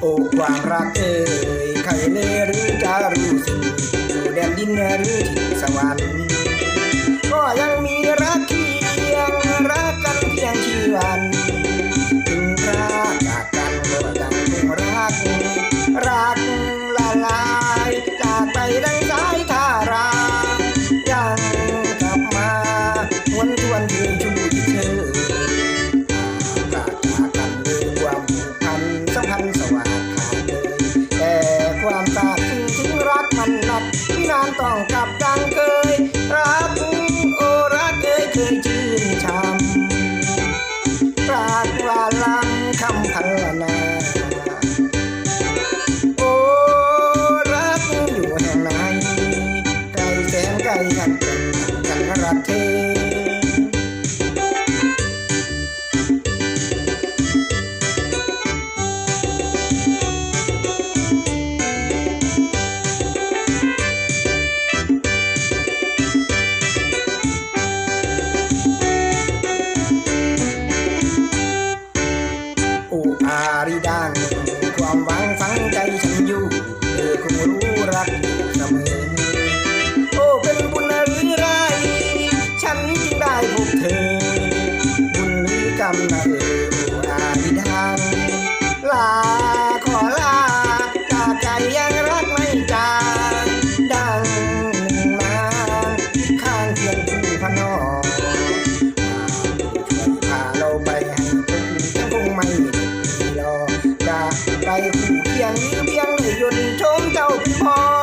โอ้ความรักเอ่ยใครเลยหรือจารู้สิอยู่แดนดินหรือที่สวรรค์ อุอารดังความหวังฝังใจฉันอยู่เธอคงรู้รัก ยงเบียงให้ยนชมเจ้าเป็พอ